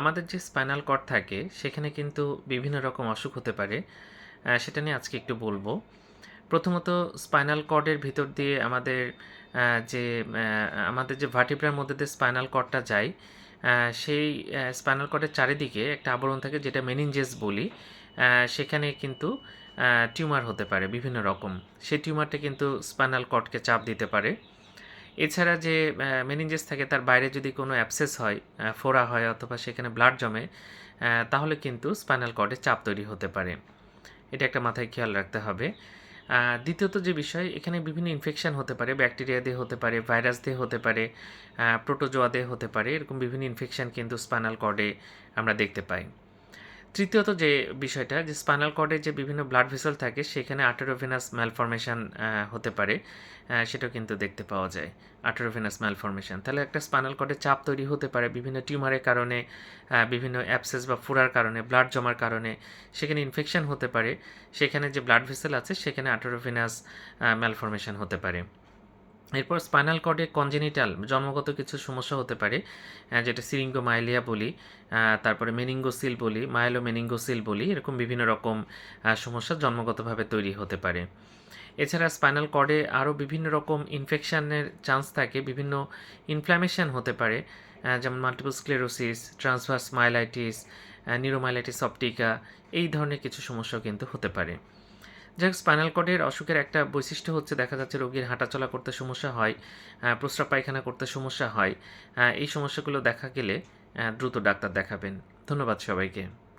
আমাদের যে spinal cord থাকে, সেখানে কিন্তু বিভিন্ন রকম অসুখ হতে পারে। সেটা নিয়ে আজকে একটু বলব। প্রথমত স্পাইনাল কর্ডের ভিতর দিয়ে আমাদের যে আমাদের যে ভার্টিব্রার মধ্যে দিয়ে স্পাইনাল কর্ডটা যায় সেই স্পাইনাল কর্ডের চারিদিকে একটা আবরণ থাকে যেটা মেনিনজেস বলি সেখানে কিন্তু টিউমার হতে পারে বিভিন্ন রকম। সেই টিউমারটা কিন্তু স্পাইনাল কর্ডকে চাপ দিতে পারে। এছাড়া যে মেনিনজেস থাকে তার বাইরে যদি কোনো অ্যাবসেস হয় ফোড়া হয় অথবা সেখানে ব্লাড জমে তাহলে কিন্তু স্পাইনাল কর্ডে চাপ তৈরি হতে পারে। এটা একটা মাথায় খেয়াল রাখতে হবে। দ্বিতীয়ত যে বিষয়, এখানে বিভিন্ন ইনফেকশন হতে পারে ব্যাকটেরিয়া দিয়ে হতে পারে ভাইরাস দিয়ে হতে পারে প্রোটোজোয়া দিয়ে হতে পারে, এরকম বিভিন্ন ইনফেকশন কিন্তু স্পাইনাল কর্ডে আমরা দেখতে পাই। তৃতীয়ত যে বিষয়টা, যে স্পাইনাল কর্ডে যে বিভিন্ন ব্লাড ভেসেল থাকে, সেখানে আর্টেরোভেনাস ম্যালফরমেশন হতে পারে। সেটাও কিন্তু দেখতে পাওয়া যায়, আর্টেরোভেনাস ম্যালফরমেশন। তাহলে একটা স্পাইনাল কর্ডে চাপ তৈরি হতে পারে বিভিন্ন টিউমারের কারণে বিভিন্ন অ্যাপসেস বা ফুরার কারণে, ব্লাড জমার কারণে। সেখানে ইনফেকশন হতে পারে, সেখানে যে ব্লাড ভেসেল আছে, সেখানে আর্টেরোভেনাস ম্যালফরমেশন হতে পারে। এরপর স্পাইনাল কর্ডে কনজেনিটাল জন্মগত কিছু সমস্যা হতে পারে যেটা সিরিঙ্গোমাইলিয়া বলি আহ, তারপরে মেনিঙ্গোসিল বলি মাইলো মেনিঙ্গোসিল বলি এরকম বিভিন্ন রকম সমস্যা জন্মগতভাবে তৈরি হতে পারে। এছাড়া স্পাইনাল কর্ডে আরও বিভিন্ন রকম ইনফেকশানের চান্স থাকে বিভিন্ন ইনফ্ল্যামেশন হতে পারে যেমন multiple sclerosis transverse myelitis neuromyelitis optica এই ধরনের কিছু সমস্যাও কিন্তু হতে পারে। যাই হোক স্পাইনাল কর্ডের অসুখের একটা বৈশিষ্ট্য হচ্ছে দেখা যাচ্ছে রোগীর হাঁটাচলা করতে সমস্যা হয় প্রস্রাব পায়খানা করতে সমস্যা হয় এই সমস্যাগুলো দেখা গেলে দ্রুত ডাক্তার দেখাবেন। ধন্যবাদ সবাইকে।